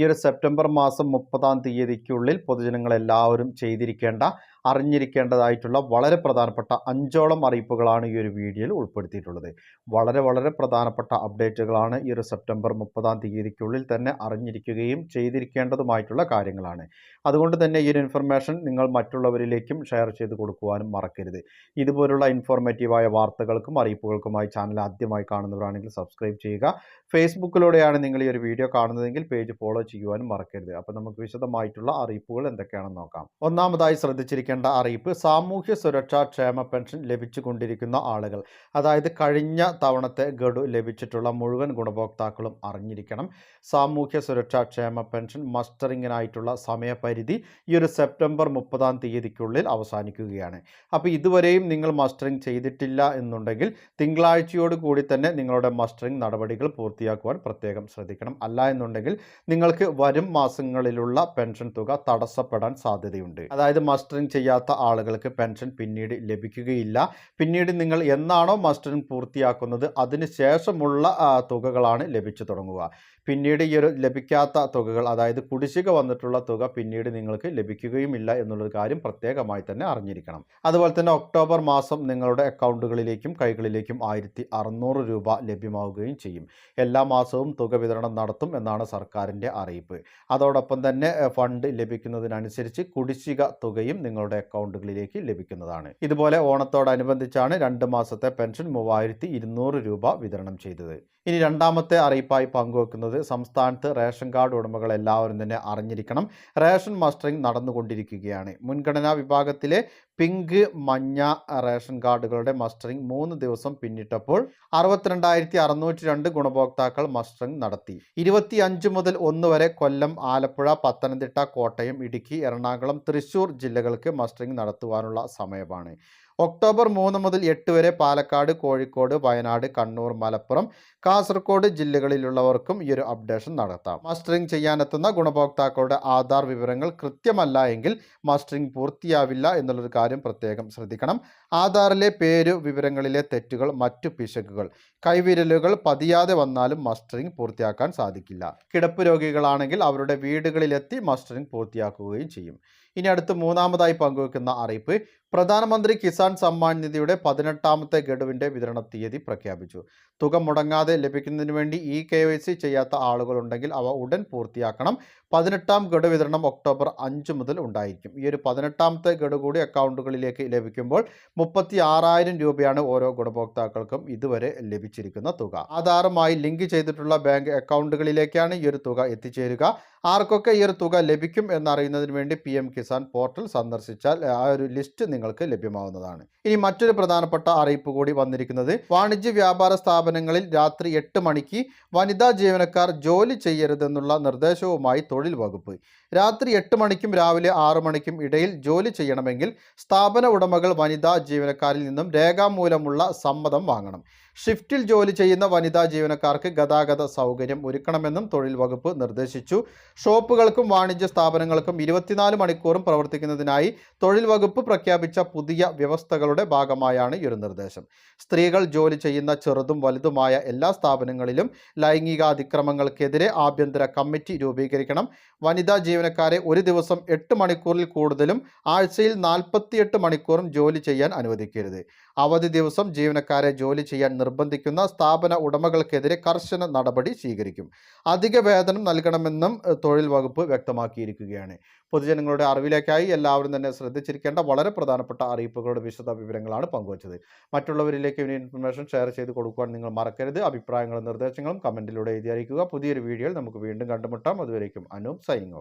ഈ ഒരു സെപ്റ്റംബർ മാസം മുപ്പതാം തീയതിക്കുള്ളിൽ പൊതുജനങ്ങളെല്ലാവരും ചെയ്തിരിക്കേണ്ട അറിഞ്ഞിരിക്കേണ്ടതായിട്ടുള്ള വളരെ പ്രധാനപ്പെട്ട അഞ്ചോളം അറിയിപ്പുകളാണ് ഈ ഒരു വീഡിയോയിൽ ഉൾപ്പെടുത്തിയിട്ടുള്ളത്. വളരെ വളരെ പ്രധാനപ്പെട്ട അപ്ഡേറ്റുകളാണ് ഈ ഒരു സെപ്റ്റംബർ മുപ്പതാം തീയതിക്കുള്ളിൽ തന്നെ അറിഞ്ഞിരിക്കുകയും ചെയ്തിരിക്കേണ്ടതുമായിട്ടുള്ള കാര്യങ്ങളാണ്. അതുകൊണ്ട് തന്നെ ഈ ഒരു ഇൻഫർമേഷൻ നിങ്ങൾ മറ്റുള്ളവരിലേക്കും ഷെയർ ചെയ്ത് കൊടുക്കുവാനും മറക്കരുത്. ഇതുപോലുള്ള ഇൻഫോർമേറ്റീവായ വാർത്തകൾക്കും അറിയിപ്പുകൾക്കുമായി ചാനൽ ആദ്യമായി കാണുന്നവരാണെങ്കിൽ സബ്സ്ക്രൈബ് ചെയ്യുക. ഫേസ്ബുക്കിലൂടെയാണ് നിങ്ങൾ ഈ ഒരു വീഡിയോ കാണുന്നതെങ്കിൽ പേജ് ഫോളോ ചെയ്യുവാനും മറക്കരുത്. അപ്പോൾ നമുക്ക് വിശദമായിട്ടുള്ള അറിയിപ്പുകൾ എന്തൊക്കെയാണെന്ന് നോക്കാം. ഒന്നാമതായി ശ്രദ്ധിച്ചിരിക്കേണ്ട അറിയിപ്പ് സാമൂഹ്യ സുരക്ഷാ ക്ഷേമ പെൻഷൻ ലഭിച്ചുകൊണ്ടിരിക്കുന്ന ആളുകൾ. അതായത് കഴിഞ്ഞ തവണത്തെ ഗഡു ലഭിച്ചിട്ടുള്ള മുഴുവൻ ഗുണഭോക്താക്കളും അറിഞ്ഞിരിക്കണം. സാമൂഹ്യ സുരക്ഷാ ക്ഷേമ പെൻഷൻ മസ്റ്ററിങ്ങിനായിട്ടുള്ള സമയപരിധി ഈ ഒരു സെപ്റ്റംബർ മുപ്പതാം തീയതിക്കുള്ളിൽ അവസാനിക്കുകയാണ്. അപ്പോൾ ഇതുവരെയും നിങ്ങൾ മസ്റ്ററിങ് ചെയ്തിട്ടില്ല എന്നുണ്ടെങ്കിൽ തിങ്കളാഴ്ചയോട് കൂടി തന്നെ നിങ്ങളുടെ മസ്റ്ററിങ് നടപടികൾ പൂർത്തിയാക്കുവാൻ പ്രത്യേകം ശ്രദ്ധിക്കണം. അല്ല എന്നുണ്ടെങ്കിൽ നിങ്ങൾക്ക് വരും മാസങ്ങളിലുള്ള പെൻഷൻ തുക തടസ്സപ്പെടാൻ സാധ്യതയുണ്ട്. അതായത് മസ്റ്ററിങ് ചെയ്യാത്ത ആളുകൾക്ക് പെൻഷൻ പിന്നീട് ലഭിക്കുകയില്ല. പിന്നീട് നിങ്ങൾ എന്നാണോ മസ്റ്ററിങ് പൂർത്തിയാക്കുന്നത് അതിന് ശേഷമുള്ള തുകകളാണ് ലഭിച്ചു തുടങ്ങുക. പിന്നീട് ഈ ഒരു ലഭിക്കാത്ത തുകകൾ അതായത് കുടിശ്ശിക വന്നിട്ടുള്ള തുക പിന്നീട് നിങ്ങൾക്ക് ലഭിക്കുകയുമില്ല എന്നുള്ളൊരു കാര്യം പ്രത്യേകമായി തന്നെ അറിഞ്ഞിരിക്കണം. അതുപോലെ തന്നെ ഒക്ടോബർ മാസം നിങ്ങളുടെ അക്കൗണ്ടുകളിലേക്കും കൈകളിലേക്കും ആയിരത്തി രൂപ ലഭ്യമാവുകയും ചെയ്യും. എല്ലാ മാസവും തുക വിതരണം നടത്തും എന്നാണ് സർക്കാരിന്റെ അറിയിപ്പ്. അതോടൊപ്പം തന്നെ ഫണ്ട് ലഭിക്കുന്നതിനനുസരിച്ച് കുടിശ്ശിക തുകയും നിങ്ങളുടെ അക്കൗണ്ടുകളിലേക്ക് ലഭിക്കുന്നതാണ്. ഇതുപോലെ ഓണത്തോടനുബന്ധിച്ചാണ് രണ്ട് മാസത്തെ പെൻഷൻ മൂവായിരത്തി ഇരുന്നൂറ് രൂപ വിതരണം ചെയ്തത്. ഇനി രണ്ടാമത്തെ അറിയിപ്പായി പങ്കുവെക്കുന്നത് സംസ്ഥാനത്ത് റേഷൻ കാർഡ് ഉടമകൾ എല്ലാവരും തന്നെ അറിഞ്ഞിരിക്കണം. റേഷൻ മസ്റ്ററിംഗ് നടന്നുകൊണ്ടിരിക്കുകയാണ്. മുൻഗണനാ വിഭാഗത്തിലെ പിങ്ക് മഞ്ഞ റേഷൻ കാർഡുകളുടെ മസ്റ്ററിംഗ് മൂന്ന് ദിവസം പിന്നിട്ടപ്പോൾ അറുപത്തിരണ്ടായിരത്തി അറുന്നൂറ്റി രണ്ട് ഗുണഭോക്താക്കൾ മസ്റ്ററിംഗ് നടത്തി. ഇരുപത്തി അഞ്ച് മുതൽ ഒന്ന് വരെ കൊല്ലം ആലപ്പുഴ പത്തനംതിട്ട കോട്ടയം ഇടുക്കി എറണാകുളം തൃശൂർ ജില്ലകൾക്ക് മസ്റ്ററിംഗ് നടത്തുവാനുള്ള സമയമാണ്. ഒക്ടോബർ മൂന്ന് മുതൽ എട്ട് വരെ പാലക്കാട് കോഴിക്കോട് വയനാട് കണ്ണൂർ മലപ്പുറം കാസർഗോഡ് ജില്ലകളിലുള്ളവർക്കും ഈ ഒരു അപ്ഡേഷൻ നടത്താം. മസ്റ്ററിംഗ് ചെയ്യാനെത്തുന്ന ഗുണഭോക്താക്കളുടെ ആധാർ വിവരങ്ങൾ കൃത്യമല്ല എങ്കിൽ മസ്റ്ററിംഗ് പൂർത്തിയാവില്ല എന്നുള്ളൊരു കാര്യം പ്രത്യേകം ശ്രദ്ധിക്കണം. ആധാറിലെ പേര് വിവരങ്ങളിലെ തെറ്റുകൾ മറ്റു പിശകുകൾ കൈവിരലുകൾ പതിയാതെ വന്നാലും മസ്റ്ററിംഗ് പൂർത്തിയാക്കാൻ സാധിക്കില്ല. കിടപ്പ് രോഗികളാണെങ്കിൽ അവരുടെ വീടുകളിലെത്തി മസ്റ്ററിംഗ് പൂർത്തിയാക്കുകയും ചെയ്യും. ഇനി അടുത്ത് മൂന്നാമതായി പങ്കുവെക്കുന്ന അറിയിപ്പ്. പ്രധാനമന്ത്രി കിസാൻ സമ്മാൻ നിധിയുടെ പതിനെട്ടാമത്തെ ഗഡുവിന്റെ വിതരണ തീയതി പ്രഖ്യാപിച്ചു. തുക മുടങ്ങാതെ ലഭിക്കുന്നതിന് വേണ്ടി ഇ കെ വൈ സി ചെയ്യാത്ത ആളുകളുണ്ടെങ്കിൽ അവ ഉടൻ പൂർത്തിയാക്കണം. പതിനെട്ടാം ഗഡു വിതരണം ഒക്ടോബർ അഞ്ച് മുതൽ ഉണ്ടായിരിക്കും. ഈ ഒരു പതിനെട്ടാമത്തെ ഗഡു കൂടി അക്കൗണ്ടുകളിലേക്ക് ലഭിക്കുമ്പോൾ മുപ്പത്തി ആറായിരം രൂപയാണ് ഓരോ ഗുണഭോക്താക്കൾക്കും ഇതുവരെ ലഭിച്ചിരിക്കുന്ന തുക. ആധാറുമായി ലിങ്ക് ചെയ്തിട്ടുള്ള ബാങ്ക് അക്കൗണ്ടുകളിലേക്കാണ് ഈ ഒരു തുക എത്തിച്ചേരുക. ആർക്കൊക്കെ ഈ ഒരു തുക ലഭിക്കും എന്നറിയുന്നതിന് വേണ്ടി പി എം കിസാൻ പോർട്ടൽ സന്ദർശിച്ചാൽ ആ ഒരു ലിസ്റ്റ് നിങ്ങൾക്ക് ലഭ്യമാവുന്നതാണ്. ഇനി മറ്റൊരു പ്രധാനപ്പെട്ട അറിയിപ്പ് കൂടി വന്നിരിക്കുന്നത് വാണിജ്യ വ്യാപാര സ്ഥാപനങ്ങളിൽ രാത്രി എട്ട് മണിക്ക് വനിതാ ജീവനക്കാർ ജോലി ചെയ്യരുതെന്നുള്ള നിർദ്ദേശവുമായി തൊഴിൽ വകുപ്പ്. രാത്രി എട്ട് മണിക്കും രാവിലെ ആറ് മണിക്കും ഇടയിൽ ജോലി ചെയ്യണമെങ്കിൽ സ്ഥാപന ഉടമകൾ വനിതാ ജീവനക്കാരിൽ നിന്നും രേഖാമൂലമുള്ള സമ്മതം വാങ്ങണം. ഷിഫ്റ്റിൽ ജോലി ചെയ്യുന്ന വനിതാ ജീവനക്കാർക്ക് ഗതാഗത സൗകര്യം ഒരുക്കണമെന്നും തൊഴിൽ വകുപ്പ് നിർദ്ദേശിച്ചു. ഷോപ്പുകൾക്കും വാണിജ്യ സ്ഥാപനങ്ങൾക്കും ഇരുപത്തിനാല് മണിക്കൂറും പ്രവർത്തിക്കുന്നതിനായി തൊഴിൽ വകുപ്പ് പ്രഖ്യാപിച്ച പുതിയ വ്യവസ്ഥകളുടെ ഭാഗമായാണ് ഈ ഒരു നിർദ്ദേശം. സ്ത്രീകൾ ജോലി ചെയ്യുന്ന ചെറുതും വലുതുമായ എല്ലാ സ്ഥാപനങ്ങളിലും ലൈംഗികാതിക്രമങ്ങൾക്കെതിരെ ആഭ്യന്തര കമ്മിറ്റി രൂപീകരിക്കണം. വനിതാ ജീവനക്കാരെ ഒരു ദിവസം എട്ട് മണിക്കൂറിൽ കൂടുതലും ആഴ്ചയിൽ നാൽപ്പത്തിയെട്ട് മണിക്കൂറും ജോലി ചെയ്യാൻ അനുവദിക്കരുത്. അവധി ദിവസം ജീവനക്കാരെ ജോലി ചെയ്യാൻ നിർബന്ധിക്കുന്ന സ്ഥാപന ഉടമകൾക്കെതിരെ കർശന നടപടി സ്വീകരിക്കും. അധിക വേതനം നൽകണമെന്നും തൊഴിൽ വകുപ്പ് വ്യക്തമാക്കിയിരിക്കുകയാണ്. പൊതുജനങ്ങളുടെ അറിവിലേക്കായി എല്ലാവരും തന്നെ ശ്രദ്ധിച്ചിരിക്കേണ്ട വളരെ പ്രധാനപ്പെട്ട അറിയിപ്പുകളുടെ വിശദ വിവരങ്ങളാണ് പങ്കുവച്ചത്. മറ്റുള്ളവരിലേക്ക് ഇൻഫർമേഷൻ ഷെയർ ചെയ്ത് കൊടുക്കുവാൻ നിങ്ങൾ മറക്കരുത്. അഭിപ്രായങ്ങളും നിർദ്ദേശങ്ങളും കമന്റിലൂടെ എഴുതി അറിയിക്കുക. പുതിയൊരു വീഡിയോയിൽ നമുക്ക് വീണ്ടും കണ്ടുമുട്ടാം. അതുവരേക്കും അനൂപ് സൈനിങ്